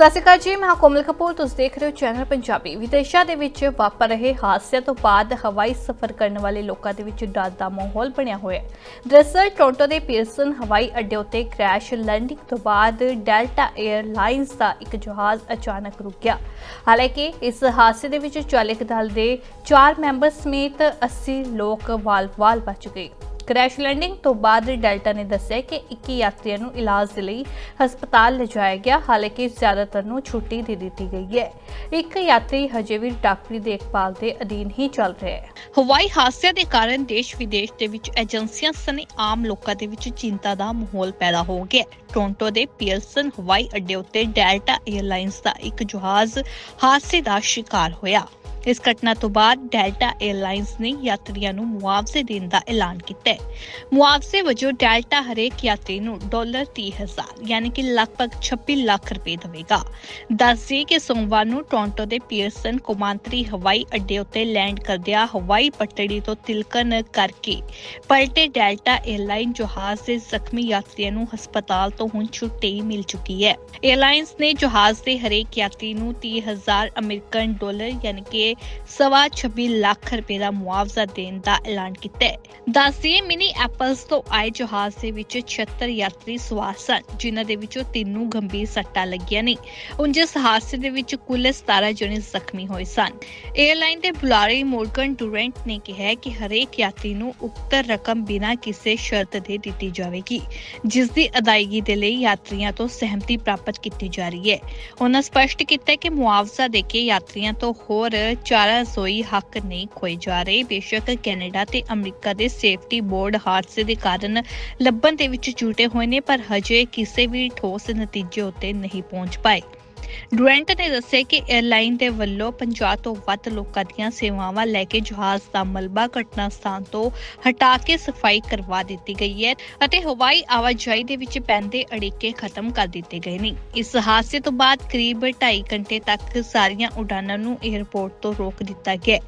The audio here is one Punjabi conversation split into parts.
ਸਤਿ ਸ਼੍ਰੀ ਅਕਾਲ ਜੀ, ਮੈਂ ਕੋਮਲ ਕਪੂਰ, ਤੁਸੀਂ ਦੇਖ ਰਹੇ ਹੋ ਚੈਨਲ ਪੰਜਾਬੀ। ਵਿਦੇਸ਼ਾਂ ਦੇ ਵਿੱਚ ਵਾਪਰ ਰਹੇ ਹਾਦਸਿਆਂ ਤੋਂ ਬਾਅਦ ਹਵਾਈ ਸਫ਼ਰ ਕਰਨ ਵਾਲੇ ਲੋਕਾਂ ਦੇ ਵਿੱਚ ਡਰ ਦਾ ਮਾਹੌਲ ਬਣਿਆ ਹੋਇਆ ਹੈ। ਦਰਅਸਲ, ਟੋਰਾਂਟੋ ਦੇ ਪੀਅਰਸਨ ਹਵਾਈ ਅੱਡੇ ਉੱਤੇ ਕ੍ਰੈਸ਼ ਲੈਂਡਿੰਗ ਤੋਂ ਬਾਅਦ ਡੈਲਟਾ 에ਅਰਲਾਈਨਸ ਦਾ ਇੱਕ ਜਹਾਜ਼ ਅਚਾਨਕ ਰੁਕ ਗਿਆ। ਹਾਲਾਂਕਿ, ਇਸ ਹਾਦਸੇ ਦੇ ਵਿੱਚ ਚਾਲਕ ਦਲ ਦੇ 4 ਮੈਂਬਰ ਸਮੇਤ 80 ਲੋਕ ਵਾਲ-ਵਾਲ ਬਚ ਗਏ। ਕ੍ਰੈਸ਼ ਲੈਂਡਿੰਗ ਤੋਂ ਬਾਅਦ ਡੈਲਟਾ ਨੇ ਦੱਸਿਆ ਕਿ 21 ਯਾਤਰੀਆਂ ਨੂੰ ਇਲਾਜ ਦੇ ਲਈ ਹਸਪਤਾਲ ਲਿਜਾਇਆ ਗਿਆ। ਹਾਲਾਂਕਿ ਜ਼ਿਆਦਾਤਰ ਨੂੰ ਛੁੱਟੀ ਦੇ ਦਿੱਤੀ ਗਈ ਹੈ। ਇੱਕ ਯਾਤਰੀ ਹਜੇ ਵੀ ਡਾਕਟਰੀ ਦੇਖਭਾਲ ਦੇ ਅਧੀਨ ਹੀ ਚੱਲ ਰਿਹਾ ਹੈ। ਹਵਾਈ ਹਾਦਸਿਆਂ ਦੇ ਕਾਰਨ ਦੇਸ਼ ਵਿਦੇਸ਼ ਦੇ ਵਿੱਚ ਏਜੰਸੀਆਂ ਸਣੇ ਆਮ ਲੋਕਾਂ ਦੇ ਵਿੱਚ ਚਿੰਤਾ ਦਾ ਮਾਹੌਲ ਪੈਦਾ ਹੋ ਗਿਆ ਹੈ। ਟੋਰਾਂਟੋ ਦੇ ਪੀਅਰਸਨ ਹਵਾਈ ਅੱਡੇ ਉੱਤੇ ਡੈਲਟਾ 에ਅਰਲਾਈਨਸ ਦਾ ਇੱਕ ਜਹਾਜ਼ ਹਾਦਸੇ ਦਾ ਸ਼ਿਕਾਰ ਹੋਇਆ। ਇਸ ਘਟਨਾ ਤੋਂ ਬਾਅਦ ਡੈਲਟਾ 에ਅਰਲਾਈਨਸ ਨੇ ਯਾਤਰੀਆਂ ਨੂੰ ਮੁਆਵਜ਼ੇ ਦੇਣ ਦਾ ਐਲਾਨ ਕੀਤਾ ਹੈ। ਮੁਆਵਜ਼ੇ ਵਜੋਂ ਡੈਲਟਾ ਹਰੇਕ ਯਾਤਰੀ ਨੂੰ ਡਾਲਰ 30000 ਯਾਨੀ ਕਿ ਲਗਭਗ 26 ਲੱਖ ਰੁਪਏ ਦੇਵੇਗਾ। ਦੱਸ ਕਿ ਸੋਮਵਾਰ ਨੂੰ ਟੋਰਾਂਟੋ ਦੇ ਪੀਅਰਸਨ ਕੋਮਾਂਤਰੀ ਹਵਾਈ ਅੱਡੇ ਉੱਤੇ ਲੈਂਡ ਕਰਦਿਆਂ ਹਵਾਈ ਪੱਟੜੀ ਤੋਂ ਤਿਲਕਣ ਕਰਕੇ ਪਲਟੇ ਡੈਲਟਾ 에ਅਰਲਾਈਨ ਜਹਾਜ਼ ਦੇ ਜ਼ਖਮੀ ਯਾਤਰੀਆਂ ਨੂੰ ਹਸਪਤਾਲ ਤੋਂ ਹੁਣ ਛੁੱਟੀ ਮਿਲ ਚੁੱਕੀ ਹੈ। 에ਅਰਲਾਈਨਸ ਨੇ ਜਹਾਜ਼ ਦੇ ਹਰੇਕ ਯਾਤਰੀ ਨੂੰ 30000 ਅਮਰੀਕਨ ਡਾਲਰ, ਯਾਨੀ ਕਿ ਸਵਾ 26 ਲੱਖ ਰੁਪਏ ਦਾ ਮੁਆਵਜ਼ਾ ਦੇਣ ਦਾ ਐਲਾਨ ਕੀਤਾ ਹੈ। ਦੱਸਦੀਏ ਮਿਨੀ ਐਪਲਸ ਤੋਂ ਆਏ ਜਹਾਜ਼ ਦੇ ਵਿੱਚ 76 ਯਾਤਰੀ ਸਵਾਰ ਸਨ, ਜਿਨ੍ਹਾਂ ਦੇ ਵਿੱਚੋਂ ਤਿੰਨ ਨੂੰ ਗੰਭੀਰ ਸੱਟਾਂ ਲੱਗੀਆਂ ਨੇ। ਉਂਝ ਇਸ ਹਾਦਸੇ ਦੇ ਵਿੱਚ ਕੁੱਲ 17 ਜਣੇ ਜ਼ਖਮੀ ਹੋਏ ਸਨ। 에ਅਰਲਾਈਨ ਦੇ ਬੁਲਾਰੇ ਮੋਰਗਨ ਡੂਰੈਂਟ ਨੇ ਕਿਹਾ ਕਿ ਹਰੇਕ ਯਾਤਰੀ ਨੂੰ ਉਕਤ ਰਕਮ ਬਿਨਾਂ ਕਿਸੇ ਸ਼ਰਤ ਦੇ ਦਿੱਤੀ ਜਾਵੇਗੀ ਜਿਸ ਦੀ ਅਦਾਇਗੀ ਦੇ ਲਈ ਯਾਤਰੀਆਂ ਤੋਂ ਸਹਿਮਤੀ ਪ੍ਰਾਪਤ ਕੀਤੀ ਜਾ ਰਹੀ ਹੈ। ਉਹਨਾਂ ਸਪਸ਼ਟ ਕੀਤਾ ਕਿ ਮੁਆਵਜ਼ਾ ਦੇ ਕੇ ਯਾਤਰੀਆਂ ਤੋਂ ਹੋਰ ਚਾਰਾ ਸੋਈ ਹੱਕ ਨਹੀਂ ਖੋਏ ਜਾ ਰਹੇ। ਬੇਸ਼ੱਕ ਕੈਨੇਡਾ ਤੇ ਅਮਰੀਕਾ ਦੇ ਸੇਫਟੀ ਬੋਰਡ ਹਾਦਸੇ ਦੇ ਕਾਰਨ ਲੱਭਣ ਦੇ ਵਿੱਚ ਜੁਟੇ ਹੋਏ ਨੇ, ਪਰ ਹਜੇ ਕਿਸੇ ਵੀ ਠੋਸ ਨਤੀਜੇ ਉੱਤੇ ਨਹੀਂ ਪਹੁੰਚ ਪਾਏ। ਡੁਰੈਂਟ ਨੇ ਦੱਸਿਆ ਕਿ 에ਅਰਲਾਈਨ ਦੇ ਵੱਲੋਂ 50 ਤੋਂ ਵੱਧ ਲੋਕਾਂ ਦੀਆਂ ਸੇਵਾਵਾਂ ਲੈ ਕੇ ਜਹਾਜ਼ ਦਾ ਮਲਬਾ ਘਟਨਾ ਸਥਾਨ ਤੋਂ ਹਟਾ ਕੇ ਸਫ਼ਾਈ ਕਰਵਾ ਦਿੱਤੀ ਗਈ ਹੈ ਅਤੇ ਹਵਾਈ ਆਵਾਜਾਈ ਦੇ ਵਿੱਚ ਪੈਂਦੇ ਅੜਿੱਕੇ ਖਤਮ ਕਰ ਦਿੱਤੇ ਗਏ ਨੇ। ਇਸ ਹਾਦਸੇ ਤੋਂ ਬਾਅਦ ਕਰੀਬ 2.5 ਘੰਟੇ ਤੱਕ ਸਾਰੀਆਂ ਉਡਾਨਾਂ ਨੂੰ 에ਅਰਪੋਰਟ ਤੋਂ ਰੋਕ ਦਿੱਤਾ ਗਿਆ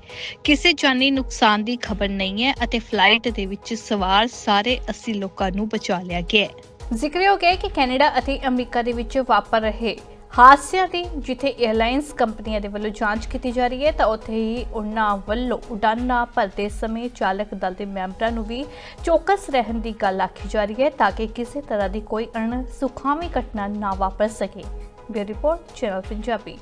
ਕਿਸੇ ਜਾਨੀ ਨੁਕਸਾਨ ਦੀ ਖਬਰ ਨਹੀਂ ਹੈ ਅਤੇ ਫਲਾਈਟ ਦੇ ਵਿੱਚ ਸਵਾਰ ਸਾਰੇ 80 ਲੋਕਾਂ ਨੂੰ ਬਚਾ ਲਿਆ ਗਿਆ ਹੈ। ਜ਼ਿਕਰਯੋਗ ਹੈ ਕਿ ਕੈਨੇਡਾ ਅਤੇ ਅਮਰੀਕਾ ਦੇ ਵਿੱਚ ਵਾਪਰ ਰਹੇ ਹਾਦਸਿਆਂ ਦੀ ਜਿੱਥੇ 에ਅਰਲਾਈਨਸ ਕੰਪਨੀਆਂ ਦੇ ਵੱਲੋਂ ਜਾਂਚ ਕੀਤੀ ਜਾ ਰਹੀ ਹੈ, ਤਾਂ ਉੱਥੇ ਹੀ ਉਹਨਾਂ ਵੱਲੋਂ ਉਡਾਨਾਂ ਭਰਦੇ ਸਮੇਂ ਚਾਲਕ ਦਲ ਦੇ ਮੈਂਬਰਾਂ ਨੂੰ ਵੀ ਚੌਕਸ ਰਹਿਣ ਦੀ ਗੱਲ ਆਖੀ ਜਾ ਰਹੀ ਹੈ ਤਾਂ ਕਿ ਕਿਸੇ ਤਰ੍ਹਾਂ ਦੀ ਕੋਈ ਅਣਸੁਖਾਵੀਂ ਘਟਨਾ ਨਾ ਵਾਪਰ ਸਕੇ। Bureau report, channel Punjabi.